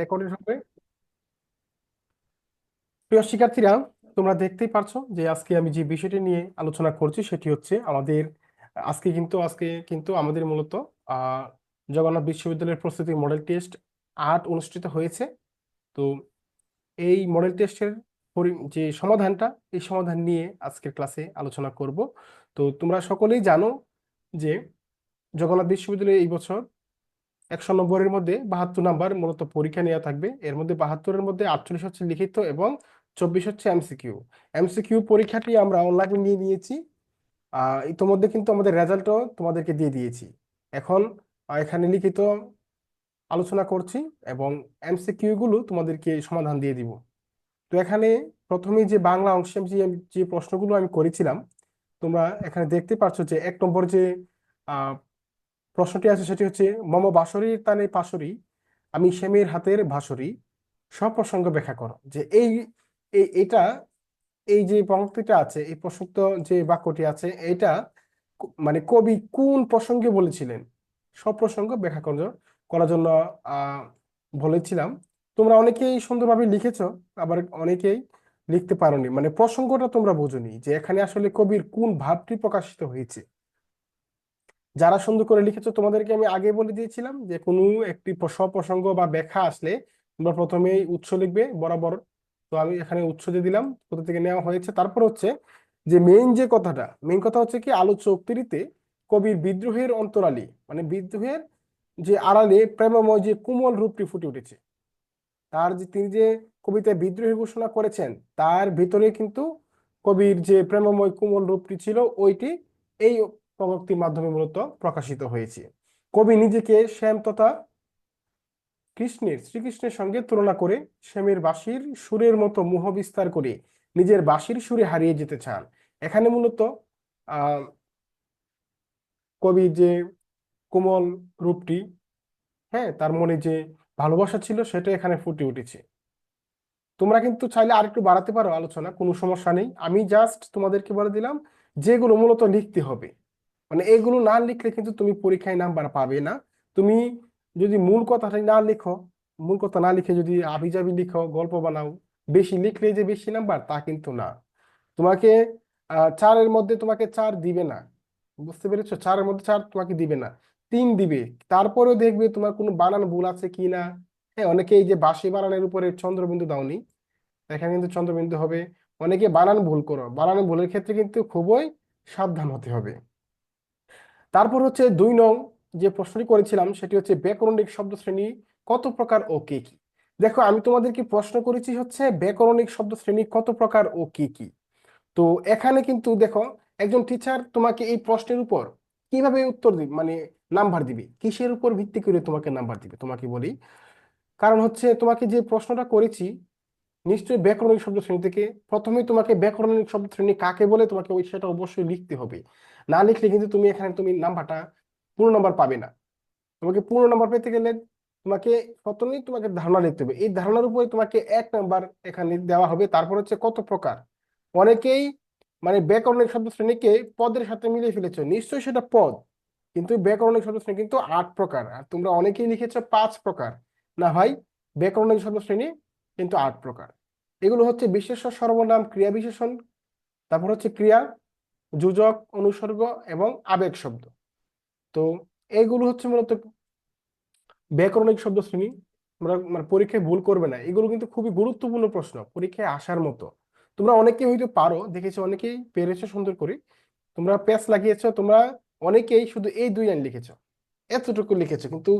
Recorded হবে। প্রিয় শিক্ষার্থীরা, তোমরা দেখতেই পারছ যে আজকে আমি যে বিষয়টি নিয়ে আলোচনা করছি সেটি হচ্ছে আমাদের, আজকে কিন্তু আজকে কিন্তু আমাদের মূলত জগন্নাথ বিশ্ববিদ্যালয়ের প্রস্তুতি মডেল টেস্ট আট অনুষ্ঠিত হয়েছে। তো এই মডেল টেস্টের যে সমাধানটা, এই সমাধান নিয়ে আজকের ক্লাসে আলোচনা করব। তো তোমরা সকলেই জানো যে জগন্নাথ বিশ্ববিদ্যালয়ে এই বছর একশো নম্বরের মধ্যে বাহাত্তর নাম্বার মূলত পরীক্ষা নেওয়া থাকবে। এর মধ্যে বাহাত্তরের মধ্যে আটচল্লিশ হচ্ছে লিখিত এবং চব্বিশ হচ্ছে এমসিকিউ। এমসিকিউ পরীক্ষাটি আমরা অনলাইনে নিয়ে নিয়েছি। ইতোমধ্যে কিন্তু আমাদের রেজাল্টও তোমাদেরকে দিয়ে দিয়েছি। এখন এখানে লিখিত আলোচনা করছি এবং এমসিকিউ গুলো তোমাদেরকে সমাধান দিয়ে দিব। তো এখানে প্রথমে যে বাংলা অংশে যে যে প্রশ্নগুলো আমি করেছিলাম, তোমরা এখানে দেখতে পাচ্ছ যে এক নম্বর যে প্রশ্নটি আছে, সেটি হচ্ছে, মম বাসরির তানে পাশরি আমি সেমের হাতের ভাসরি সব প্রসঙ্গ ব্যাখ্যা করো যে এই এটা এই যে পঙ্ক্তিটা আছে, এই প্রসঙ্গ যে বাক্যটি আছে এটা মানে কবি কোন প্রসঙ্গে বলেছিলেন? সব প্রসঙ্গ ব্যাখ্যা করার জন্য বলেছিলাম। তোমরা অনেকেই সুন্দরভাবে লিখেছ, আবার অনেকেই লিখতে পারোনি। মানে প্রসঙ্গটা তোমরা বোঝনি যে এখানে আসলে কবির কোন ভাবটি প্রকাশিত হয়েছে। যারা সুন্দর করে লিখেছো, তোমাদেরকে আমি আগে বলে দিয়েছিলাম যে কোনো একটি প্রসঙ্গ বা ব্যাখ্যা আসলে তোমরা প্রথমেই উৎস লিখবে বরাবর। তো আমি এখানে উৎস দিয়ে দিলাম, কোথা থেকে নেওয়া হয়েছে। তারপর হচ্ছে যে মেইন যে কথাটা মেইন কথা হচ্ছে কি, আলোচ্য উক্তিটিতে কবির বিদ্রোহের অন্তরালী মানে বিদ্রোহের যে আড়ালে প্রেমময় যে কোমল রূপটি ফুটে উঠেছে, তার যে তিনি যে কবিতায় বিদ্রোহী ঘোষণা করেছেন, তার ভিতরে কিন্তু কবির যে প্রেমময় কোমল রূপটি ছিল, ওইটি এই প্রযুক্তির মাধ্যমে মূলত প্রকাশিত হয়েছে। কবি নিজেকে শ্যাম তথা কৃষ্ণের, শ্রীকৃষ্ণের সঙ্গে তুলনা করে শ্যামের বাঁশির সুরের মতো মোহ বিস্তার করে নিজের বাঁশির সুরে হারিয়ে যেতে চান। এখানে মূলত কবি যে কোমল রূপটি হ্যাঁ তার মনে যে ভালোবাসা ছিল সেটা এখানে ফুটে উঠেছে। তোমরা কিন্তু চাইলে আরেকটু বাড়াতে পারো আলোচনা, কোনো সমস্যা নেই। আমি জাস্ট তোমাদেরকে বলে দিলাম, যেগুলো মূলত লিখতে হবে। মানে এগুলো না লিখলে কিন্তু তুমি পরীক্ষায় নাম্বার পাবে না। তুমি যদি মূল কথাটা না লিখো, মূল কথা না লিখে যদি আবিজাবি লিখো, গল্প বানাও, বেশি লিখলে যে বেশি নাম্বার, তা কিন্তু না। তোমাকে চারের মধ্যে তোমাকে চার দিবে না। বুঝতে পেরেছ? চারের মধ্যে চার তোমাকে দিবে না। তিন দিবে। তারপরেও দেখবে তোমার কোনো বানান ভুল আছে কি না? হ্যাঁ অনেকে এই যে বাসি বানানের উপরে চন্দ্রবিন্দু দাওনি। এখানে কিন্তু চন্দ্রবিন্দু হবে। অনেকে বানান ভুল করো। বানান ভুলের ক্ষেত্রে কিন্তু খুবই সাবধান হতে হবে। তারপর হচ্ছে দুই নং যে প্রশ্নটি করেছিলাম, সেটি হচ্ছে ব্যাকরণিক শব্দ শ্রেণি কত প্রকার ও কে কি? দেখো, আমি তোমাদেরকে প্রশ্ন করেছি হচ্ছে ব্যাকরণিক শব্দ শ্রেণি কত প্রকার ও কি কি? তো এখানে কিন্তু দেখো, একজন টিচার তোমাকে এই প্রশ্নের উপর কীভাবে উত্তর দিবে মানে নাম্বার দিবে, কিসের উপর ভিত্তি করে তোমাকে নাম্বার দিবে, তোমাকে বলি। কারণ হচ্ছে তোমাকে যে প্রশ্নটা করেছি নিশ্চয়ই ব্যাকরণিক শব্দ শ্রেণি থেকে প্রথমেই তোমাকে ব্যাকরণিক শব্দ শ্রেণি কাকে বলে তোমাকে ওই সেটা অবশ্যই লিখতে হবে। না লিখলে কিন্তু তুমি এখানে তুমি নাম্বারটা পূর্ণ নাম্বার পাবে না। তোমাকে পূর্ণ নাম্বার পেতে গেলে তোমাকে প্রথমেই তোমাকে ধারণা লিখতে হবে। এই ধারণার উপরে তোমাকে এক নাম্বার এখানে দেওয়া হবে। তারপর হচ্ছে কত প্রকার? অনেকেই মানে ব্যাকরণিক শব্দ শ্রেণীকে পদের সাথে মিলিয়ে ফেলেছ। নিশ্চয়ই সেটা পদ। কিন্তু ব্যাকরণিক শব্দ শ্রেণি কিন্তু আট প্রকার। আর তোমরা অনেকেই লিখেছো পাঁচ প্রকার। না ভাই, ব্যাকরণিক শব্দ শ্রেণি কিন্তু আট প্রকার। এগুলো হচ্ছে বিশেষ সর্বনাম, ক্রিয়া বিশেষণ, তারপর হচ্ছে ক্রিয়া, যোজক, অনুসর্গ এবং আবেগ শব্দ। তো এইগুলো হচ্ছে মূলত ব্যাকরণিক শব্দ শ্রেণি তোমরা মানে পরীক্ষায় ভুল করবে না। এগুলো কিন্তু খুবই গুরুত্বপূর্ণ প্রশ্ন পরীক্ষায় আসার মতো। তোমরা অনেকে হয়তো পারো, দেখেছ, অনেকেই পেরেছ, সুন্দর করে। তোমরা প্যাস লাগিয়েছো, তোমরা অনেকেই শুধু এই দুই লাইন লিখেছো। এতটুকু লিখেছো, কিন্তু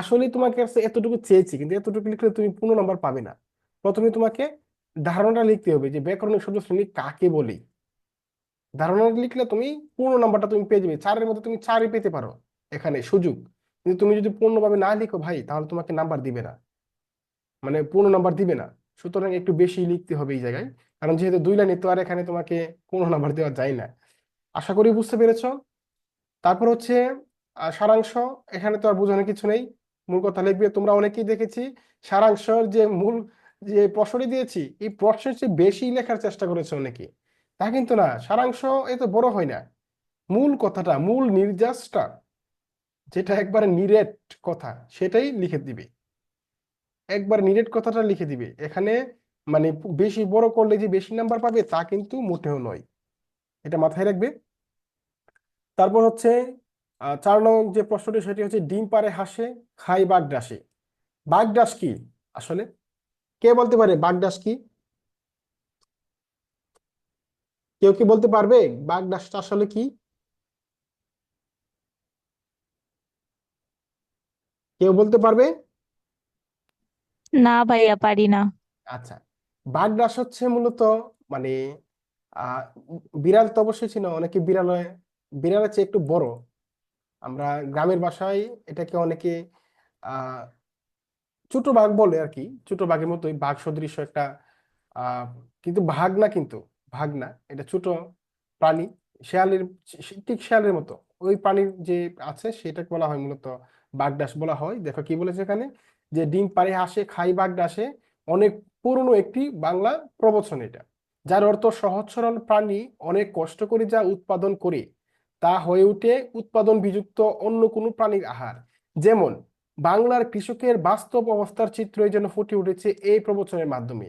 আসলে তোমাকে কাছে এতটুকু চেয়েছি, কিন্তু এতটুকু লিখলে তুমি পূর্ণ নাম্বার পাবে না। প্রথমে তোমাকে ধারণাটা লিখতে হবে যে ব্যাকরণিক শব্দ শ্রেণি কাকে বলি? ধারণা লিখলে তুমি পূর্ণ নাম্বারটা তুমি পেয়ে যাবে, চারের মধ্যে তুমি চারই পেতে পারো এখানে, সুযোগ। কিন্তু তুমি যদি পূর্ণভাবে না লিখো ভাই, তাহলে তোমাকে নাম্বার দিবে না। মানে পূর্ণ নাম্বার দিবে না। সুতরাং একটু বেশি লিখতে হবে এই জায়গায়। কারণ যেহেতু দুই লাইনে তো আর এখানে তোমাকে পূর্ণ নাম্বার দেওয়া যায় না। আশা করি বুঝতে পেরেছ? তারপর হচ্ছে সারাংশ। এখানে তো আর বোঝানোর কিছু নেই। মূল কথা লিখবে, তোমরা অনেকেই দেখেছি, সারাংশের যে মূল যে প্রশ্নটি দিয়েছি, এই প্রশ্নের চেয়ে বেশি লেখার চেষ্টা করেছে অনেকে। তা কিন্তু না, সারাংশ এত বড় হয় না। মূল কথাটা, মূল নির্যাসটা, যেটা একবারে নিরেট কথা, সেটাই লিখে দিবে। একবার নিরেট কথাটা লিখে দিবে। এখানে মানে বেশি বড় করলে যে বেশি নাম্বার পাবে, তা কিন্তু মোটেও নয়। এটা মাথায় রাখবে। তারপর হচ্ছে চার নং যে প্রশ্নটি, সেটি হচ্ছে, ডিম পারে হাসে খাই বাগডাসে। বাগডাস কি? আসলে কে বলতে পারে? বাগডাস কি? কেউ কি বলতে পারবে? বাগডাসটা আসলে কি? কেউ বলতে পারবে? না ভাইয়া পারি না। আচ্ছা বাগডাস হচ্ছে মূলত মানে আহ বিড়াল তো অবশ্যই ছিল অনেকে বিড়ালে বিড়ালের চেয়ে একটু বড়। আমরা গ্রামের বাসায় এটাকে অনেকে আহ ছোট বাঘ বলে আর কি, ছোট বাঘের মতোই বাঘ সদৃশ একটা কিন্তু বাঘ না কিন্তু বাঘ না, এটা ছোট প্রাণী, শেয়ালের ঠিক শেয়ালের মতো, ওই প্রাণীর যে আছে সেটাকে বলা হয় মূলত বাগডাস বলা হয়। দেখো কি বলেছে এখানে? যে ডিম পাড়ে হাসে খাই বাগডাসে, অনেক পুরনো একটি বাংলা প্রবচন এটা, যার অর্থ সহজ সরল প্রাণী অনেক কষ্ট করে যা উৎপাদন করে, তা হয়ে ওঠে উৎপাদন বিযুক্ত অন্য কোনো প্রাণীর আহার। যেমন বাংলার কৃষকের বাস্তব অবস্থার চিত্র এই জন্য ফুটে উঠেছে এই প্রবচনের মাধ্যমে।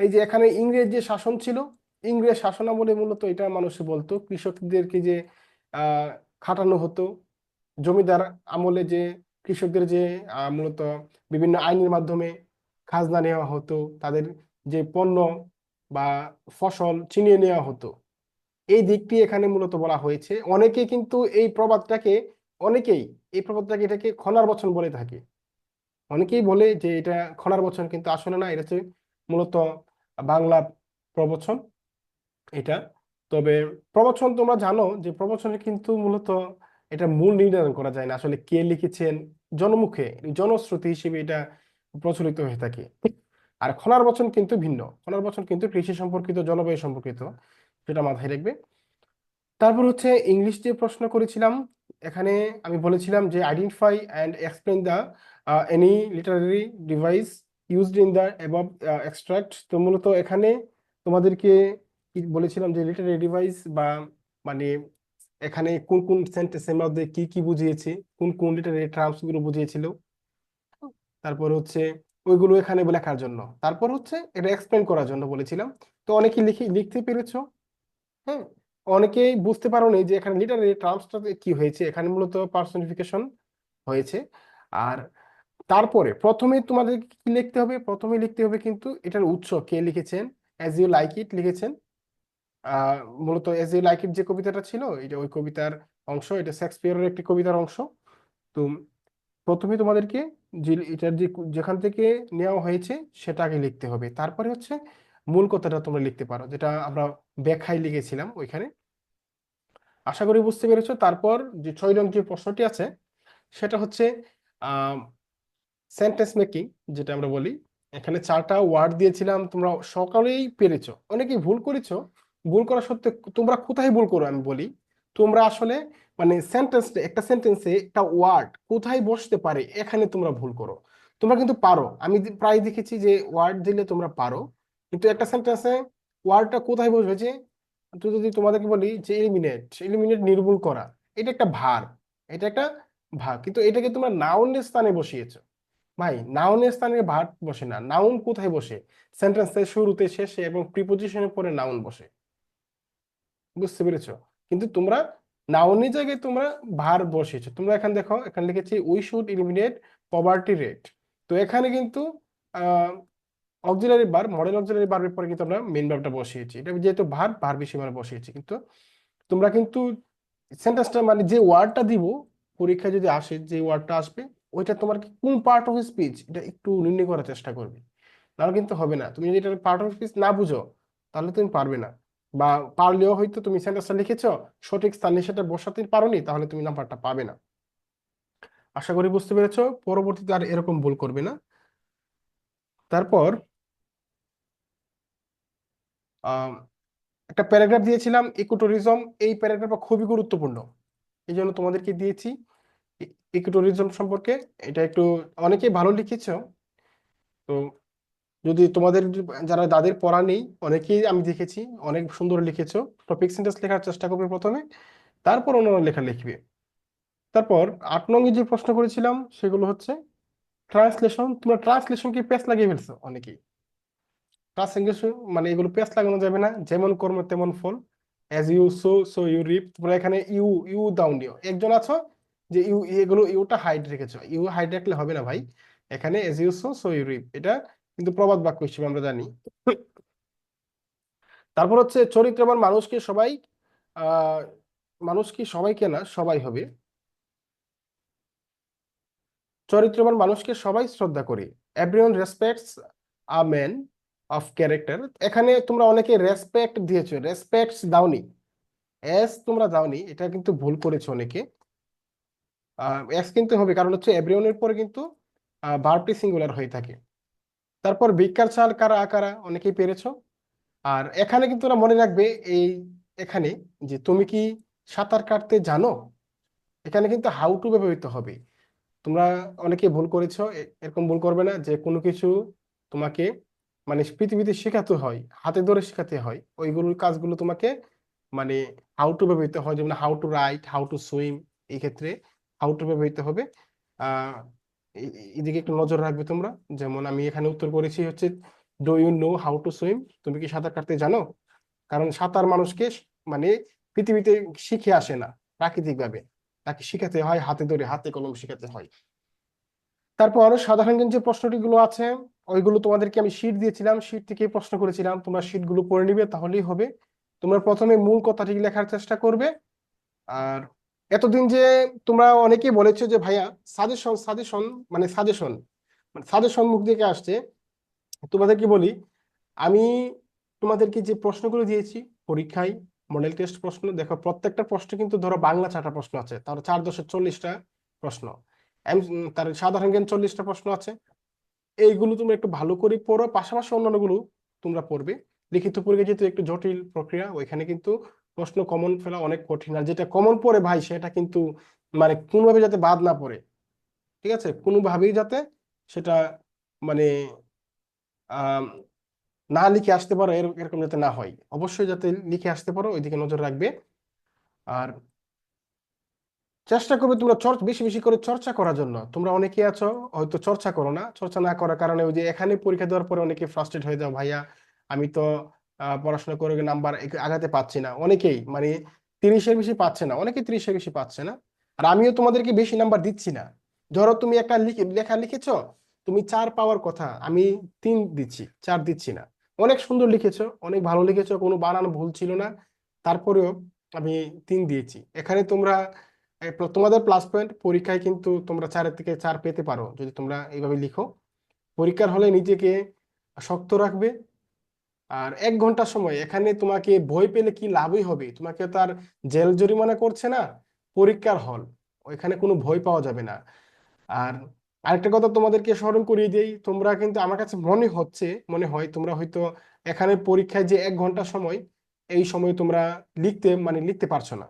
এই যে এখানে ইংরেজ যে শাসন ছিল, ইংরেজ শাসনামলে মূলত এটা মানুষ বলতো, কৃষকদেরকে যে খাটানো হতো, জমিদার আমলে যে কৃষকদের যে মূলত বিভিন্ন আইনের মাধ্যমে খাজনা নেওয়া হতো, তাদের যে পণ্য বা ফসল ছিনিয়ে নেওয়া হতো। এই দিকটি এখানে মূলত বলা হয়েছে। অনেকে কিন্তু এই প্রবাদটাকে অনেকেই এই প্রবাদটাকে এটাকে খনার বচন বলে থাকে। অনেকেই বলে যে এটা খনার বচন কিন্তু আসলে না, এটা হচ্ছে মূলত বাংলা প্রবচন এটা। তবে প্রবচন তোমরা জানো যে প্রবচনে কিন্তু মূলত এটা মূল নির্ধারণ করা যায় না, আসলে কে লিখেছেন, জনমুখে জনশ্রুতি হিসেবে এটা প্রচলিত হয়ে থাকে। আর খনার বচন কিন্তু ভিন্ন, খনার বচন কিন্তু কৃষি সম্পর্কিত, জলবায়ু সম্পর্কিত, সেটা মাথায় রাখবে। তারপর হচ্ছে ইংলিশ যে প্রশ্ন করেছিলাম এখানে আমি বলেছিলাম যে identify and explain the any literary device used in the above extract তো মূলত এখানে তোমাদেরকে বলেছিলাম যে লিটারারি ডিভাইস বা মানে এখানে কোন কোন সেন্টেন্সের মধ্যে কি কি বুঝিয়েছে, কোন কোন লিটারারি টার্মসগুলো বুঝিয়েছিল। তারপর হচ্ছে ওইগুলো এখানে লেখার জন্য। তারপর হচ্ছে এটা এক্সপ্লেন করার জন্য বলেছিলাম। তো অনেকে লিখে, লিখতে পেরেছ? হ্যাঁ? অনেকেই বুঝতে পারোনি যে এখানে লিটারারি টার্মসটা কি হয়েছে। এখানে মূলত পার্সনিফিকেশন হয়েছে। আর তারপরে প্রথমে তোমাদের কি লিখতে হবে? প্রথমে লিখতে হবে কিন্তু এটার উৎস কে লিখেছেন? অ্যাজ ইউ লাইক ইট লিখেছেন। মূলত অ্যাজ ইউ লাইক ইট যে কবিতাটা ছিল, এটা ওই কবিতার অংশ, এটা শেক্সপিয়ারের একটি কবিতার অংশ। তো প্রথমে তোমাদেরকে যে এটার যে যেখান থেকে নেওয়া হয়েছে সেটাকে লিখতে হবে। তারপরে হচ্ছে মূল কথাটা তোমরা লিখতে পারো, যেটা আমরা ব্যাখ্যায় লিখেছিলাম ওইখানে। আশা করি বুঝতে পেরেছ। তারপর যে ছয় নং যে প্রশ্নটি আছে, সেটা হচ্ছে সেন্টেন্স মেকিং যেটা আমরা বলি। এখানে চারটা ওয়ার্ড দিয়েছিলাম, তোমরা সকালেই পেরেছ। অনেকেই ভুল করেছ। ভুল করা সত্ত্বেও তোমরা কোথায় ভুল করো আমি বলি। তোমরা আসলে মানে সেন্টেন্স একটা সেন্টেন্সে একটা ওয়ার্ড কোথায় বসতে পারে, এখানে তোমরা ভুল করো। তোমরা কিন্তু পারো। আমি প্রায় দেখেছি যে ওয়ার্ড দিলে তোমরা পারো। কিন্তু একটা সেন্টেন্সে ওয়ার্ডটা কোথায় বসবে যে, তো যদি তোমাদেরকে বলি যে এলিমিনেট এলিমিনেট নির্মূল করা, এটা একটা ভার, এটা একটা ভার। কিন্তু এটাকে তোমরা নাউনের স্থানে বসিয়েছ। ভাই নাউনের স্থানে ভার বসে না নাউন কোথায় বসে? সেন্টেন্সের শুরুতে, শেষে এবং প্রিপোজিশনের পরে নাউন বসে। বুঝতে পেরেছ? কিন্তু তোমরা নাউনের জায়গায় তোমরা ভার বসিয়েছো। তোমরা এখানে দেখো, এখানে লিখেছি we should eliminate poverty rate তো এখানে কিন্তু অক্সিলারি বার মডেল অক্সিলারি বারের পরে কিন্তু আমরা মেন ভার্বটা বসিয়েছি। এটা যেহেতু ভার ভার বেশি মানে বসিয়েছি, কিন্তু তোমরা কিন্তু সেন্টেন্সটা মানে যে ওয়ার্ডটা দিব, পরীক্ষায় যদি আসে যে ওয়ার্ডটা আসবে, ওইটা তোমার কোন পার্ট অফ স্পিচ এটা একটু নির্ণয় করার চেষ্টা করবে। নাহলে কিন্তু হবে না। তুমি যদি এটা পার্ট অফ স্পিচ না বুঝো, তাহলে তুমি পারবে না। বা পারলেও হয়তো তুমি সেন্টেন্সটা লিখেছো, সঠিক স্থানে সেটা বসাতে পারোনি, তাহলে তুমি নাম্বারটা পাবে না। আশা করি বুঝতে পেরেছ। পরবর্তীতে আর এরকম ভুল করবে না। তারপর একটা প্যারাগ্রাফ দিয়েছিলাম ইকোটুরিজম এই প্যারাগ্রাফটা খুবই গুরুত্বপূর্ণ। এই জন্য তোমাদেরকে দিয়েছি। ইকোটুরিজম সম্পর্কে এটা একটু অনেকেই ভালো লিখেছ। তো যদি তোমাদের যারা দাদের পড়া নেই, অনেকেই আমি দেখেছি, অনেক সুন্দর লিখেছ। টপিক সেন্টেন্স লেখার চেষ্টা করবে প্রথমে, তারপর অন্যান্য লেখা লিখবে। তারপর আট নং যে প্রশ্ন করেছিলাম, সেগুলো হচ্ছে ট্রান্সলেশন তোমরা ট্রান্সলেশন কি পেস লাগিয়ে ফেলছো? অনেকেই। ট্রান্সলেশন মানে এগুলো পেস লাগানো যাবে না, যেমন কর্ম তেমন ফল। As you sow so you reap তোমরা এখানে ইউ ইউ দাও। নিও একজন আছো যে ইউ, এগুলো, ইউটা হাইড রেখেছো। ইউ হাইড রাখলে হবে না ভাই। এখানে as you sow so you reap এটা কিন্তু প্রবাদ বাক্য হিসেবে আমরা জানি। তারপর হচ্ছে চরিত্রবান মানুষকে সবাই মানুষ কি সবাইকে না, সবাই হবে। চরিত্রবান মানুষকে সবাই শ্রদ্ধা করে। Everyone respects a man of character এখানে তোমরা অনেকে রেসপেক্ট দিয়েছ রেসপেক্টস দাওনি। এস তোমরা দাওনি, এটা কিন্তু ভুল করেছ অনেকে। এস কিন্তু হবে, কারণ হচ্ছে এভরিওয়ানের পরে কিন্তু ভার্বটি সিঙ্গুলার হয়ে থাকে। তারপর ভিক্ষার চাল, কারা, আকারা, অনেকেই পেরেছ। আর এখানে কিন্তু ওরা মনে রাখবে এই, এখানে যে তুমি কি সাঁতার কাটতে জানো? এখানে কিন্তু হাউ টু ব্যবহৃত হবে। তোমরা অনেকে ভুল করেছ এরকম ভুল করবে না যে কোনো কিছু তোমাকে মানে পৃথিবীতে শেখাতে হয়, হাতে ধরে শেখাতে হয়। ওইগুলোর কাজগুলো তোমাকে মানে হাউ টু ব্যবহৃত হয়, যেমন how to write how to swim এই ক্ষেত্রে হাউ টু ব্যবহৃত হবে। এদিকে একটু নজর রাখবে তোমরা। যেমন আমি এখানে উত্তর করেছি হচ্ছে do you know how to swim তুমি কি সাঁতার কাটতে জানো? কারণ সাঁতার মানুষকে মানে পৃথিবীতে শিখে আসে না প্রাকৃতিক ভাবে তাকে শিখাতে হয়, হাতে ধরে, হাতে কলম শিখাতে হয়। তারপর সাধারণ যে প্রশ্নটিগুলো আছে, ওইগুলো তোমাদেরকে আমি শীট দিয়েছিলাম শীট থেকে প্রশ্ন করেছিলাম, তোমরা শীটগুলো পড়ে নিবে, তাহলেই হবে। তোমরা প্রথমে মূল কথাটি লেখার চেষ্টা করবে। আর এতদিন যে তোমরা অনেকেই বলেছ যে, ভাইয়া সাজেশন সাজেশন মানে সাজেশন মানে সাজেশন মুখ থেকে আসছে? তোমাদেরকে বলি, আমি তোমাদেরকে যে প্রশ্নগুলো দিয়েছি, পরীক্ষায় মডেল টেস্ট প্রশ্ন, দেখো প্রত্যেকটা প্রশ্ন কিন্তু ধরো বাংলা চারটা প্রশ্ন আছে তার চার দশের চল্লিশটা প্রশ্ন। তার সাধারণ জ্ঞান চল্লিশটা প্রশ্ন আছে। এইগুলো তুমি একটু ভালো করে পড়ো, পাশাপাশি অন্যান্যগুলো তোমরা পড়বে। লিখিত পরীক্ষা যেহেতু একটু জটিল প্রক্রিয়া, ওইখানে কিন্তু প্রশ্ন কমন ফেলা অনেক কঠিন। আর যেটা কমন পড়ে ভাই, সেটা কিন্তু মানে কোনোভাবে যাতে বাদ না পড়ে। ঠিক আছে? কোনোভাবেই যাতে সেটা মানে না লিখে আসতে পারো, এর- এরকম যাতে না হয়। অবশ্যই যাতে লিখে আসতে পারো, ওইদিকে নজর রাখবে। আর চেষ্টা করবে তোমরা চর্চা বেশি বেশি করে চর্চা করার জন্য। তোমরা অনেকে আছো, হয়তো চর্চা করো না। চর্চা না করার কারণে ওই যে এখানে পরীক্ষা দেওয়ার পরে অনেকে ফ্রাস্ট্রেট হয়ে যাও, ভাইয়া, আমি তো পড়াশোনা করে নাম্বার আগাতে পাচ্ছি না। অনেকেই মানে তিরিশের বেশি পাচ্ছে না, অনেকে তিরিশের বেশি পাচ্ছে না। আর আমিও তোমাদেরকে বেশি নাম্বার দিচ্ছি না। ধরো তুমি একটা লিখে, লেখা লিখেছো, তুমি চার পাওয়ার কথা, আমি তিন দিচ্ছি, চার দিচ্ছি না। অনেক সুন্দর লিখেছো, অনেক ভালো লিখেছো, কোনো বানান ভুল ছিল না। তারপরেও আমি তিন দিয়েছি। এখানে তোমরা তোমাদের প্লাস পয়েন্ট পরীক্ষায় কিন্তু তোমরা চারের থেকে চার পেতে পারো, যদি তোমরা এইভাবে লিখো। পরীক্ষার হলে নিজেকে শক্ত রাখবে। আর এক ঘণ্টা সময়, এখানে তোমাকে ভয় পেলে কি লাভই হবে? তোমাকে তার জেল জরিমানা করছে না, পরীক্ষার হল ওইখানে কোনো ভয় পাওয়া যাবে না। আর আরেকটা কথা তোমাদেরকে স্মরণ করিয়ে দিই, তোমরা কিন্তু, আমার কাছে মনে হচ্ছে, মনে হয় তোমরা হয়তো এখানে পরীক্ষায় যে এক ঘণ্টা সময়, এই সময় তোমরা লিখতে মানে লিখতে পারছ না।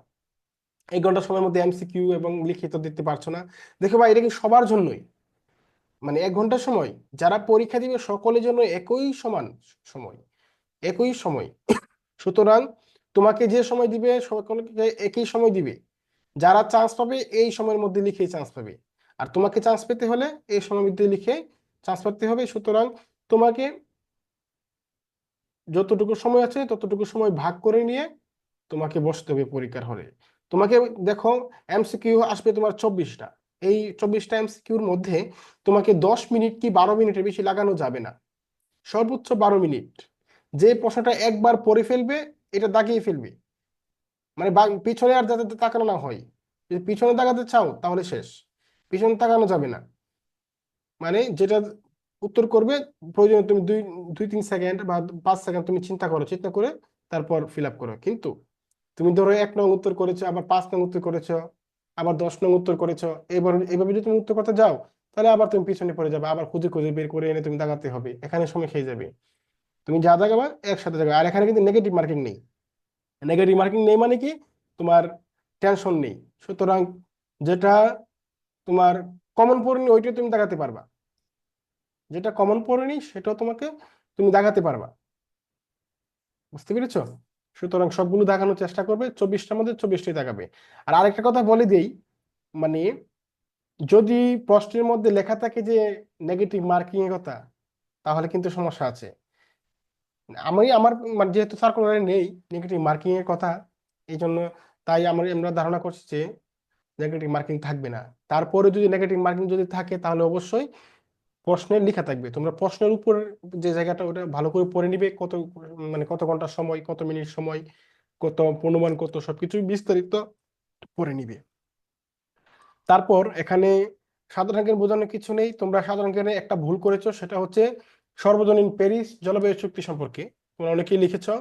এক ঘণ্টা সময়ের মধ্যে এমসিকিউ এবং লিখিত দিতে পারছ না। দেখো ভাই, এটা কি সবার জন্যই? মানে এক ঘণ্টা সময়, যারা পরীক্ষা দিবে সকলের জন্য একই সমান সময়, একই সময়। সুতরাং তোমাকে যে সময় দিবে, সকলকে একই সময় দিবে। যারা চান্স পাবে, এই সময়ের মধ্যে লিখেই চান্স পাবে। আর তোমাকে চান্স পেতে হলে এই সময়ের মধ্যে লিখে চান্স পেতে হবে। সুতরাং তোমাকে যতটুকু সময় আছে, ততটুকু সময় ভাগ করে নিয়ে তোমাকে বসতে হবে পরীক্ষার হলে। তোমাকে দেখো এমসিকিউ আসবে তোমার চব্বিশটা। এই চব্বিশটা এমসিকিউর মধ্যে তোমাকে দশ মিনিট কি বারো মিনিটের বেশি লাগানো যাবে না। সর্বোচ্চ বারো মিনিট। যে প্রশ্নটা একবার পড়ে ফেলবে, এটা দাগিয়ে ফেলবে। মানে পিছনে আর যাতে তাকানো না হয়। যদি পিছনে তাকাতে চাও, তাহলে শেষ। পিছনে তাকানো যাবে না। মানে যেটা উত্তর করবে, প্রয়োজনে তুমি দুই দুই তিন সেকেন্ড বা পাঁচ সেকেন্ড তুমি চিন্তা করো, চিন্তা করে তারপর ফিল আপ করো। কিন্তু তুমি ধরো এক নং উত্তর করেছ, আবার পাঁচ নং উত্তর করেছ, আবার দশ নং উত্তর করেছ, এবার, এভাবে যদি তুমি উত্তর করতে যাও, তাহলে আবার তুমি পিছনে পড়ে যাবে, আবার খুঁজে খুঁজে বের করে এনে তুমি দাগাতে হবে। এখানে সময় খেয়ে যাবে। তুমি যা দাগাবা একসাথে দাগাবে। আর এখানে কিন্তু নেগেটিভ মার্কিং নেই। নেগেটিভ মার্কিং নেই মানে কি? তোমার টেনশন নেই। সুতরাং যেটা তোমার কমন পড়েনি ওইটা তুমি দাগাতে পারবা। যেটা কমন পড়েনি, সেটাও তোমাকে তুমি দাগাতে পারবা। বুঝতে পেরেছ? সুতরাং সবগুলো দেখানোর চেষ্টা করবে, চব্বিশটার মধ্যে চব্বিশটাই দেখাবে। আর আরেকটা কথা বলে দিই মানে যদি প্রশ্নের মধ্যে লেখা থাকে যে নেগেটিভ মার্কিং এর কথা, তাহলে কিন্তু সমস্যা আছে। আমি আমার মানে যেহেতু সার্কুলারে নেই নেগেটিভ মার্কিং এর কথা এই জন্য তাই আমার, আমরা ধারণা করছি যে নেগেটিভ মার্কিং থাকবে না। তারপরে যদি নেগেটিভ মার্কিং যদি থাকে, তাহলে অবশ্যই প্রশ্নে লেখা থাকবে। তোমরা প্রশ্নের উপর যে জায়গাটা, ওটা ভালো করে পড়ে নিবে, কত মানে কত ঘণ্টা সময়, কত মিনিট সময়, কত পূর্ণমান কত সবকিছু বিস্তারিত পড়ে নিবে। তারপর এখানে সাধারণ জ্ঞান বোঝানোর কিছু নেই। তোমরা সাধারণ জ্ঞানে একটা ভুল করেছ, সেটা হচ্ছে সর্বজনীন প্যারিস জলবায়ু চুক্তি সম্পর্কে। তোমরা অনেকেই লিখেছো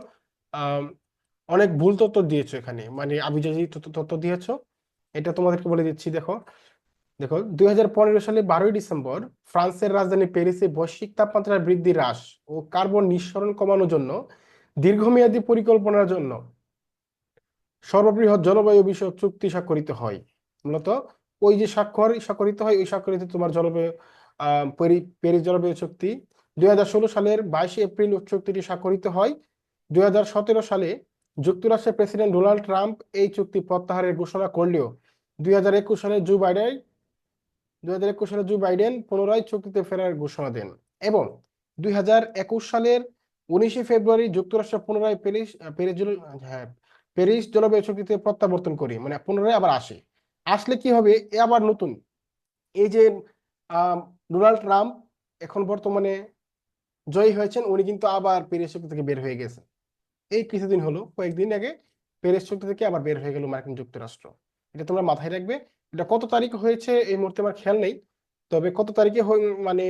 অনেক ভুল তথ্য দিয়েছ এখানে মানে আবিজাজি তথ্য দিয়েছ। এটা তোমাদেরকে বলে দিচ্ছি, দেখো। দেখো, দুই হাজার পনেরো সালে বারোই ডিসেম্বর ফ্রান্সের রাজধানী প্যারিসে বৈশ্বিক তাপমাত্রা বৃদ্ধি হ্রাস ও কার্বন নিঃসরণ কমানোর জন্য দীর্ঘমেয়াদী পরিকল্পনার জন্য সর্ববৃহৎ জলবায়ু বিষয়ক চুক্তি স্বাক্ষরিত হয়। মূলত ওই যে স্বাক্ষর, স্বাক্ষরিত হয়, ওই স্বাক্ষরিত তোমার জলবায়ু প্যারিস জলবায়ু চুক্তি। দুই হাজার ষোলো সালের বাইশে এপ্রিল চুক্তিটি স্বাক্ষরিত হয়। দুই হাজার সতেরো সালে যুক্তরাষ্ট্রের প্রেসিডেন্ট ডোনাল্ড ট্রাম্প এই চুক্তি প্রত্যাহারের ঘোষণা করলেও দুই হাজার একুশ সালে জো বাইডেন দুই হাজার একুশ সালে জো বাইডেন পুনরায় চুক্তিতে ফেরার ঘোষণা দেন এবং দুই হাজার একুশ সালের উনিশে ফেব্রুয়ারি যুক্তরাষ্ট্র পুনরায় প্যারিস প্যারিস হ্যাঁ প্যারিস জলবায়ু চুক্তিতে প্রত্যাবর্তন করি মানে পুনরায় আবার আসে। আসলে কি হবে? এ আবার নতুন। এই যে ডোনাল্ড ট্রাম্প এখন বর্তমানে জয়ী হয়েছেন, উনি কিন্তু আবার প্যারিস চুক্তি থেকে বের হয়ে গেছেন। এই কিছুদিন হলো, কয়েকদিন আগে প্যারিস চুক্তি থেকে আবার বের হয়ে গেল মার্কিন যুক্তরাষ্ট্র। এটা তোমরা মাথায় রাখবে। এটা কত তারিখ হয়েছে এই মুহূর্তে আমার খেয়াল নেই। তবে কত তারিখে মানে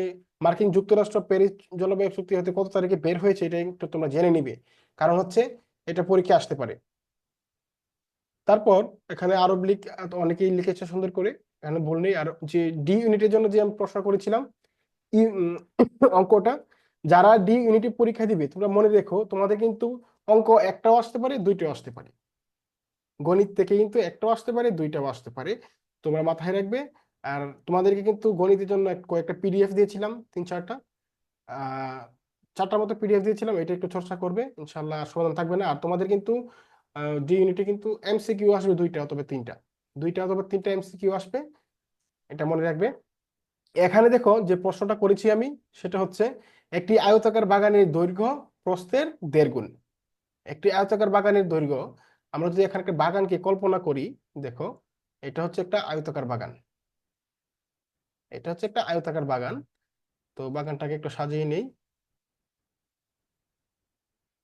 মার্কিন যুক্তরাষ্ট্র প্যারিস জলবায়ু চুক্তি হতে কত তারিখে বের হয়েছে এটা একটু তোমরা জেনে নিবে। কারণ হচ্ছে এটা পরীক্ষা আসতে পারে। তারপর এখানে আরব লিখ অনেকেই লিখেছে সুন্দর করে, এখানে ভুল নেই। আর যে ডি ইউনিটের জন্য যে আমি প্রশ্ন করেছিলাম অঙ্কটা, যারা ডি ইউনিটি পরীক্ষা দিবে, তোমরা মনে রেখো, তোমাদের কিন্তু অঙ্ক একটাও আসতে পারে, দুইটাও আসতে পারে। গণিত থেকে কিন্তু একটাও আসতে পারে, দুইটাও আসতে পারে। তোমরা মাথায় রাখবে। আর তোমাদেরকে কিন্তু গণিতের জন্য কয়েকটা পিডিএফ দিয়েছিলাম, তিন, চারটা। চারটার মতো পিডিএফ দিয়েছিলাম, এটা একটু চর্চা করবে, ইনশাল্লাহ সমাধান থাকবে না। আর তোমাদের কিন্তু ডি ইউনিটে কিন্তু এমসিকিউ আসবে দুইটা অথবা তিনটা। দুইটা অথবা তিনটা এমসিকিউ আসবে, এটা মনে রাখবে। এখানে দেখো, যে প্রশ্নটা করেছি আমি, সেটা হচ্ছে, একটি আয়তাকার বাগানের দৈর্ঘ্য প্রস্থের দেড় গুণ একটি আয়তাকার বাগানের দৈর্ঘ্য, আমরা যদি এখানে একটা বাগানকে কল্পনা করি, দেখো এটা হচ্ছে একটা আয়তাকার বাগান। এটা হচ্ছে একটা আয়তাকার বাগান। তো বাগানটাকে একটু সাজিয়ে নেই।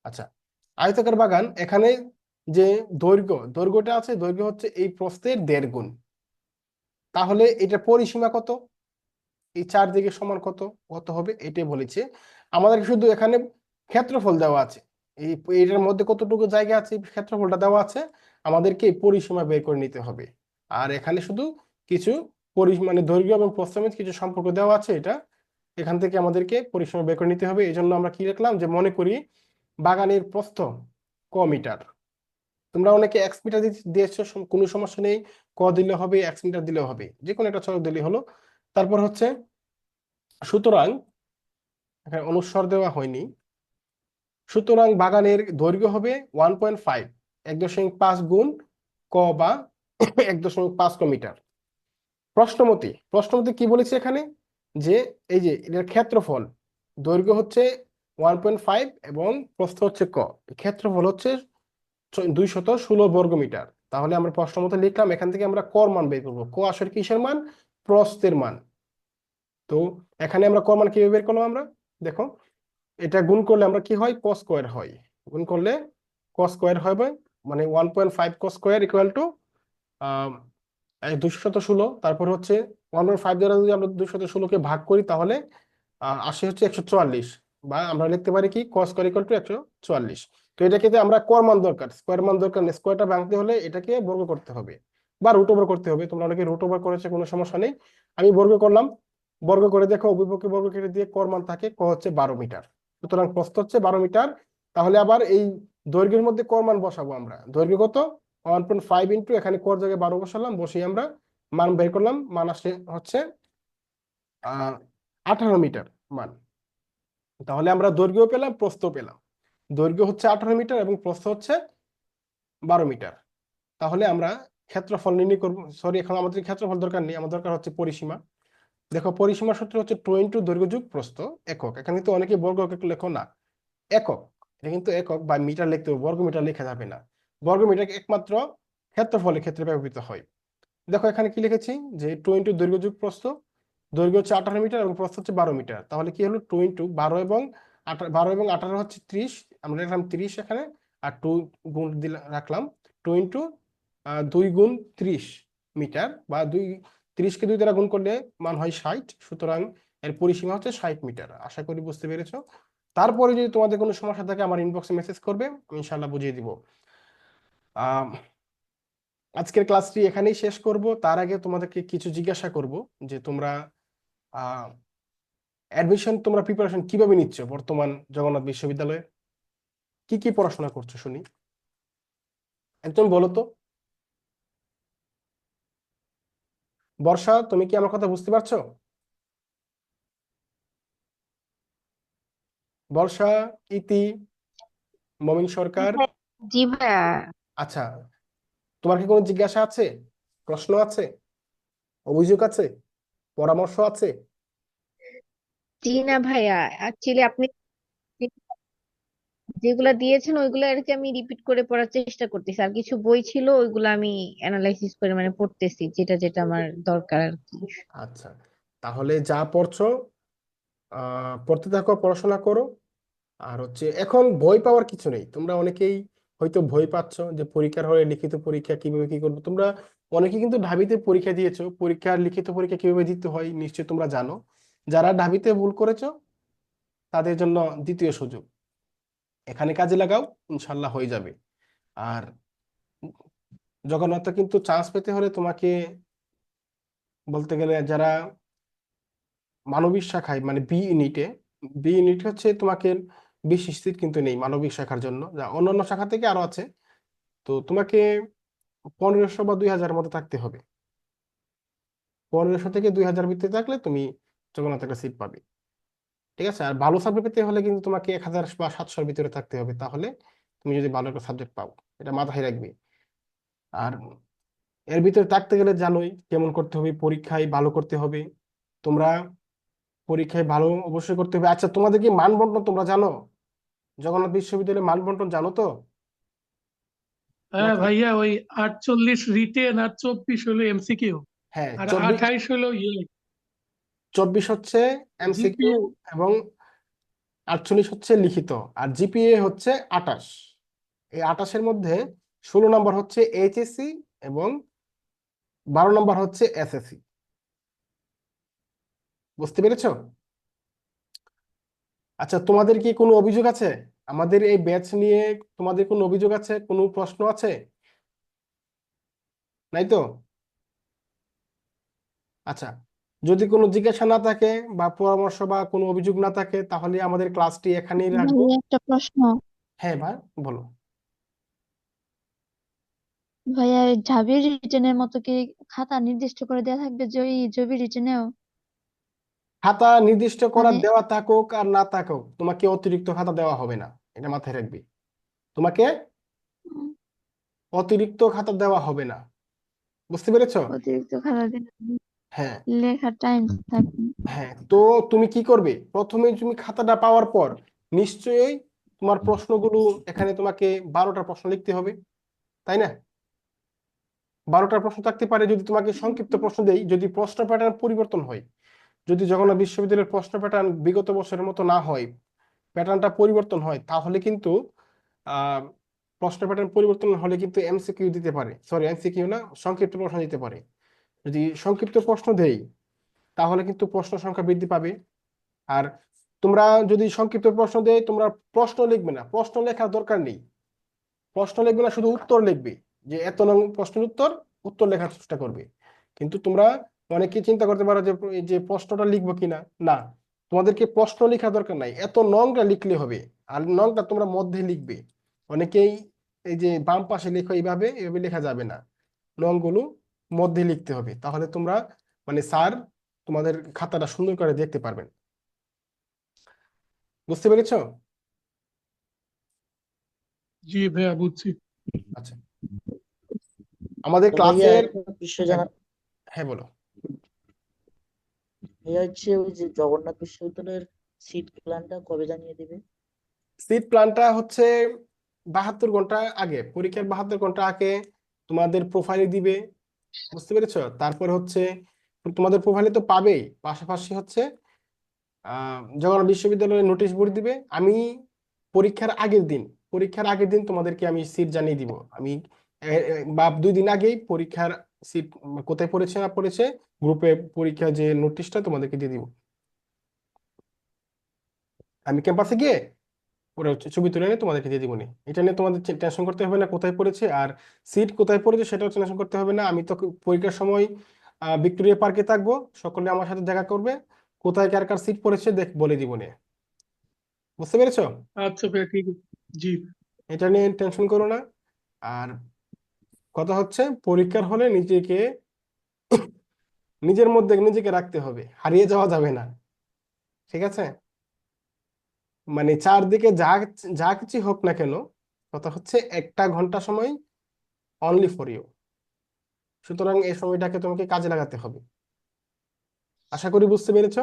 আচ্ছা আয়তাকার বাগান এখানে যে দৈর্ঘ্য, দৈর্ঘ্যটা আছে, দৈর্ঘ্য হচ্ছে এই প্রস্থের দেড় গুণ। তাহলে এটা পরিসীমা কত? এই চারদিকে সমান কত? কত হবে? এটাই বলেছে। আমাদের শুধু এখানে ক্ষেত্রফল দেওয়া আছে। এই, এটার মধ্যে কতটুকু জায়গা আছে? ক্ষেত্রফলটা দেওয়া আছে। আমাদেরকে পরিসীমা বের করে নিতে হবে। আর এখানে শুধু কিছু মানে দৈর্ঘ্য এবং প্রস্থের কিছু সম্পর্ক দেওয়া আছে এটা। এখান থেকে আমাদেরকে পরিসীমা বের করে নিতে হবে। এই জন্য আমরা কি রাখলাম যে মনে করি বাগানের প্রস্থ ক মিটার। তোমরা অনেকে এক্স মিটার দিয়েছ কোনো সমস্যা নেই। ক দিলে হবে এক্স মিটার দিলে হবে। যে কোনো একটা চলক দিলে হলো। তারপর হচ্ছে, সুতরাং, এখানে অনুস্বর দেওয়া হয়নি। সুতরাং বাগানের দৈর্ঘ্য হবে ওয়ান পয়েন্ট ফাইভ এক দশমিক পাঁচ গুণ ক বা এক দশমিক পাঁচ মিটার। প্রশ্নমতি প্রশ্নমতি কি বলেছে এখানে? যে এই যে এটার ক্ষেত্রফল, দৈর্ঘ্য হচ্ছে ওয়ান পয়েন্ট ফাইভ এবং প্রস্থ হচ্ছে ক। ক্ষেত্রফল হচ্ছে দুইশত ষোলো বর্গ মিটার। তাহলে আমরা প্রশ্ন মতো লিখলাম, এখান থেকে আমরা কর মান বের করব। ক আসলে কিসের মান? প্রস্থের মান। তো এখানে আমরা কর মান কীভাবে বের করলাম আমরা? দেখো, এটা গুণ করলে আমরা কি হয়? ক স্কোয়ার হয়। গুণ করলে ক স্কোয়ার হবে মানে ওয়ান পয়েন্ট ফাইভ ক স্কোয়ার ইকুয়াল টু দুশত ষোলো তারপর হচ্ছে ওয়ান পয়েন্ট ফাইভ দ্বারা যদি আমরা দুশত ষোলোকে ভাগ করি তাহলে আসে হচ্ছে একশো চুয়াল্লিশ বা আমরা লিখতে পারি কি ক স্কোয়ার ইকুয়াল টু একশো চুয়াল্লিশ। তো এটাকে যে আমরা কর মান দরকার স্কোয়ার মান দরকার নেই স্কোয়ারটা ভাঙতে হলে এটাকে বর্গ করতে হবে বা রুট ওভার করতে হবে। তোমরা অনেকে রুট ওভার করেছে, কোনো সমস্যা নেই। আমি বর্গ করলাম, বর্গ করে দেখো অভিপক্ষে বর্গ কেটে দিয়ে কর মান থাকে ক হচ্ছে বারো মিটার। সুতরাং প্রস্থ হচ্ছে বারো মিটার, তাহলে আবার এই দৈর্ঘ্যের মধ্যে কর মান বসাবো আমরা। দৈর্ঘ্য কত? ওয়ান পয়েন্ট ফাইভ ইন্টু এখানে কর জায়গায় বারো বসালাম বসিয়ে আমরা মান বের করলাম। মান আসে হচ্ছে আঠারো মিটার মান। তাহলে আমরা দৈর্ঘ্য পেলাম, প্রস্থ পেলাম। দৈর্ঘ্য হচ্ছে আঠারো মিটার এবং প্রস্থ হচ্ছে বারো মিটার। তাহলে আমরা ক্ষেত্রফল নির্ণয় করব। সরি এখন আমাদের ক্ষেত্রফল দরকার নেই, আমার দরকার হচ্ছে পরিসীমা। দেখো, পরিসীমা সূত্র হচ্ছে টু ইন্টু দৈর্ঘ্য যুগ প্রস্থ একক। এখানে কিন্তু অনেকে বর্গ একক লেখো না। একক। এটা কিন্তু একক, বা মিটার লিখতে হবে বর্গ মিটার লেখা যাবে না। বর্গ মিটার একমাত্র ক্ষেত্রফলের ক্ষেত্রে ব্যবহৃত হয়। দেখো এখানে কি লিখেছি? যে টু ইন্টু দৈর্ঘ্য যুগ প্রস্থ, দৈর্ঘ্য হচ্ছে আঠারো মিটার এবং প্রস্থ হচ্ছে বারো মিটার। তাহলে কি হলো? টু ইন্টু বারো এবং বারো এবং আঠারো হচ্ছে ত্রিশ। আমরা লিখলাম ত্রিশ এখানে, আর টু গুণ দিলাম রাখলাম টু ইন্টু দুই গুণ ত্রিশ মিটার বা দুই, ত্রিশকে দুই দ্বারা গুণ করলে মান হয় ষাট। সুতরাং এর পরিসীমা হচ্ছে ষাট মিটার। আশা করি বুঝতে পেরেছ। তারপরে যদি তোমাদের কোনো সমস্যা থাকে, আমার ইনবক্সে মেসেজ করবে, আমি ইনশাল্লাহ বুঝিয়ে দিব। আজকের ক্লাসটি এখানেই শেষ করব। তার আগে তোমাদেরকে কিছু জিজ্ঞাসা করব যে তোমরা অ্যাডমিশন তোমরা প্রিপারেশন কীভাবে নিচ্ছ বর্তমান জগন্নাথ বিশ্ববিদ্যালয়ে? কি কি পড়াশোনা করছ শুনি? একজন বলো তো। বর্ষা, তুমি কি আমার কথা বুঝতে পারছ? বর্ষা, ইতি, মমিন সরকার। জি ভাইয়া। আচ্ছা তোমার কি কোনো জিজ্ঞাসা আছে? প্রশ্ন আছে? অভিযোগ আছে? পরামর্শ আছে? জি না ভাইয়া অ্যাকচুয়ালি আপনি যেগুলা দিয়েছেন ওইগুলো আর কি আমি রিপিট করে পড়ার চেষ্টা করতেছি। আর কিছু বই ছিল ওইগুলো আমি অ্যানালাইসিস করে মানে পড়তেছি যেটা যেটা আমার দরকার আর কি। আচ্ছা তাহলে যা পড়ছো পড়তে থাকো পড়াশোনা করো। আর হচ্ছে এখন বই পাওয়ার কিছু নেই। তোমরা অনেকেই হয়তো ভয় পাচ্ছ যে পরীক্ষার হলে লিখিত পরীক্ষা কীভাবে কি করব? তোমরা অনেকে কিন্তু ঢাবিতে পরীক্ষা দিয়েছ। পরীক্ষার লিখিত পরীক্ষা কীভাবে দিতে হয় নিশ্চয়ই তোমরা জানো। যারা ঢাবিতে ভুল করেছ, তাদের জন্য দ্বিতীয় সুযোগ। এখানে কাজে লাগাও, ইনশাল্লাহ হয়ে যাবে। আর জগন্নাথ কিন্তু চান্স পেতে হলে তোমাকে বলতে গেলে যারা মানবিক শাখায় মানে বি ইউনিটে বি ইউনিট হচ্ছে তোমাকে বিশেষ সিট কিন্তু নেই মানবিক শাখার জন্য, যা অন্যান্য শাখা থেকে আরও আছে। তো তোমাকে পনেরোশো বা দুই হাজার মতো থাকতে হবে। পনেরোশো থেকে দুই হাজার ভিতরে থাকলে তুমি জগন্নাথ একটা সিট পাবে। ঠিক আছে? আর ভালো সাবজেক্ট পেতে হলে কিন্তু তোমাকে এক হাজার বা সাতশোর ভিতরে থাকতে হবে। তাহলে তুমি যদি ভালো একটা সাবজেক্ট পাও, এটা মাথায় রাখবে। আর এর ভিতরে থাকতে গেলে জানোই কেমন করতে হবে, পরীক্ষায় ভালো করতে হবে। তোমরা পরীক্ষায় ভালো অবশ্যই করতে হবে। আচ্ছা তোমাদের কি মান তোমরা জানো? জগন্নাথ বিশ্ববিদ্যালয়ে মান বন্টন জানো তো? হ্যাঁ? ভাইয়া ওই আটচল্লিশ রিটেন আর চব্বিশ হলো এমসিকিউ। হ্যাঁ আর চব্বিশ আঠাইশ হলো ইয়ে। চব্বিশ হচ্ছে এমসিকিউ এবং আটচল্লিশ হচ্ছে লিখিত আর জিপিএ হচ্ছে আটাশ। এই আটাশের মধ্যে ষোলো নম্বর হচ্ছে এইচএসসি এবং বারো নম্বর হচ্ছে এসএসসি। বুঝতে পেরেছ? আচ্ছা তোমাদের কি কোনো অভিযোগ আছে? আমাদের এই ব্যাচ নিয়ে তোমাদের কোনো অভিযোগ আছে? কোনো প্রশ্ন আছে? নাই তো? আচ্ছা যদি কোনো জিজ্ঞাসা না থাকে বা পরামর্শ বা কোনো অভিযোগ না থাকে তাহলে আমাদের ক্লাসটি এখানেই রাখব। একটা প্রশ্ন। হ্যাঁ ভাই বলো। ভাইয়া ঢাবি রিটেনের মতো কি খাতা নির্দিষ্ট করে দেওয়া থাকবে যে ওই জবি রিটেনেও খাতা নির্দিষ্ট করা মানে দেওয়া থাকুক আর না থাকুক তোমাকে অতিরিক্ত খাতা দেওয়া হবে না। এটা মাথায় রাখবি। তোমাকে অতিরিক্ত খাতা দেওয়া হবে না। বুঝতে পেরেছ? অতিরিক্ত খাতা হ্যাঁ। লেখার টাইম থাকবে। হ্যাঁ তো তুমি কি করবে? প্রথমে তুমি খাতাটা পাওয়ার পর নিশ্চয়ই তোমার প্রশ্নগুলো এখানে তোমাকে বারোটা প্রশ্ন লিখতে হবে তাই না? বারোটা প্রশ্ন থাকতে পারে যদি তোমাকে সংক্ষিপ্ত প্রশ্ন দেই যদি প্রশ্ন প্যাটার্ন পরিবর্তন হয়। যদি জগন্নাথ বিশ্ববিদ্যালয়ের প্রশ্ন প্যাটার্ন বিগত বছরের মতো না হয় প্যাটার্নটা পরিবর্তন হয়, তাহলে কিন্তু প্রশ্ন প্যাটার্ন পরিবর্তন হলে কিন্তু এমসিকিউ দিতে পারে। সরি এমসিকিউ না, সংক্ষিপ্ত প্রশ্ন দিতে পারে। যদি সংক্ষিপ্ত প্রশ্ন দেই, তাহলে কিন্তু প্রশ্ন সংখ্যা বৃদ্ধি পাবে। আর তোমরা যদি সংক্ষিপ্ত প্রশ্ন দেয় তোমরা প্রশ্ন লিখবে না। প্রশ্ন লেখার দরকার নেই। প্রশ্ন লিখবে না, শুধু উত্তর লিখবে। যে এত নং প্রশ্নের উত্তর উত্তর লেখার চেষ্টা করবে। কিন্তু তোমরা অনেকে চিন্তা করতে পারো যে যে প্রশ্নটা লিখব কিনা? না। তোমাদেরকে প্রশ্ন লেখা দরকার নাই। এত নংটা লিখলে হবে আর নংটা তোমরা মধ্যে লিখবে। অনেকেই এই যে বাম পাশে লেখো এইভাবে এভাবে লেখা যাবে না। নংগুলো মধ্যে লিখতে হবে। তাহলে তোমরা মানে স্যার তোমাদের খাতাটা সুন্দর করে দেখতে পারবেন। বুঝতে পেরেছ? জি ভাইয়া বুঝছি। আচ্ছা। আমাদের ক্লাসের বিষয় জানা হ্যাঁ বলো। ভাইয়া হচ্ছে ওই যে জগন্নাথ বিশ্ববিদ্যালয়ের সিট প্ল্যানটা কবে জানিয়ে দেবে? সিট প্ল্যানটা হচ্ছে বাহাত্তর ঘণ্টা আগে, পরীক্ষার বাহাত্তর ঘণ্টা আগে তোমাদের প্রোফাইলে দিবে, বুঝতে পেরেছ? তারপর হচ্ছে তোমাদের প্রোফাইলে তো পাবেই, পাশাপাশি হচ্ছে জগন্নাথ বিশ্ববিদ্যালয়ে নোটিশ বোর্ড দিবে। আমি পরীক্ষার আগের দিন, পরীক্ষার আগের দিন তোমাদেরকে আমি সিট জানিয়ে দিব। আমি বা দুই দিন আগেই পরীক্ষার সিট কোথায় পড়েছে না পড়েছে? গ্রুপে পরীক্ষার যে নোটিশটা তোমাদেরকে দিয়ে দিব। আমি ক্যাম্পাসে গিয়ে ওরা ছবি তুলে এনে তোমাদেরকে দিয়ে দিবনি এটা নিয়ে তোমাদের টেনশন করতে হবে না কোথায় পড়েছে আর সিট কোথায় পড়েছে সেটাও টেনশন করতে হবে না। আমি তো পরীক্ষার সময় ভিক্টোরিয়া পার্কে থাকব। সকলে আমার সাথে দেখা করবে। কোথায় কার কার সিট পড়েছে দেখ বলে দিব নে। বুঝতে পেরেছ? আচ্ছা ঠিক জি। এটা নিয়ে টেনশন করো না। আর কথা হচ্ছে পরীক্ষার হলে নিজেকে নিজের মধ্যে নিজেকে রাখতে হবে, হারিয়ে যাওয়া যাবে না। ঠিক আছে? মানে চারদিকে যা যা কিছু হোক না কেন, কথা হচ্ছে একটা ঘণ্টা সময় অনলি ফর ইউ সুতরাং এই সময়টাকে তোমাকে কাজে লাগাতে হবে। আশা করি বুঝতে পেরেছ?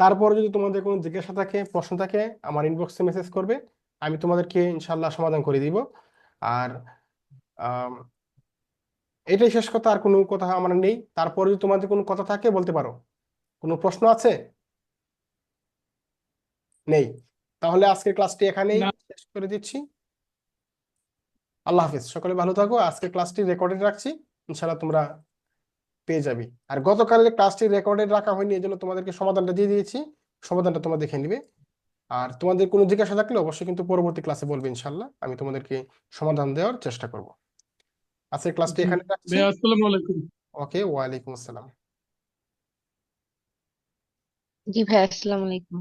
তারপরে যদি তোমাদের কোনো জিজ্ঞাসা থাকে, প্রশ্ন থাকে, আমার ইনবক্সে মেসেজ করবে, আমি তোমাদেরকে ইনশাল্লাহ সমাধান করে দিব। আর এটাই শেষ কথা আর কোনো কথা আমার নেই। তারপরে যদি তোমাদের কোনো কথা থাকে বলতে পারো। কোনো প্রশ্ন আছে? নেই। তাহলে আজকের ক্লাসটি এখানেই শেষ করে দিচ্ছি। আল্লাহ হাফিজ। সকলে ভালো থাকো। আজকের ক্লাসটি রেকর্ডেড রাখছি। ইনশাল্লাহ তোমরা পেয়ে যাবে। আর গতকালের ক্লাসটি রেকর্ডেড রাখা হয়নি এই জন্য তোমাদেরকে সমাধানটা দিয়ে দিয়েছি। সমাধানটা তোমরা দেখে নিবে। আর তোমাদের কোনো জিজ্ঞাসা থাকলে অবশ্যই কিন্তু পরবর্তী ক্লাসে বলবে ইনশাল্লাহ আমি তোমাদেরকে সমাধান দেওয়ার চেষ্টা করব। আজকের ক্লাসটি জি। এখানে রাখছি। আসসালামু আলাইকুম। ওকে ওয়ালাইকুম আসসালাম। জি ভাই আসসালামু আলাইকুম।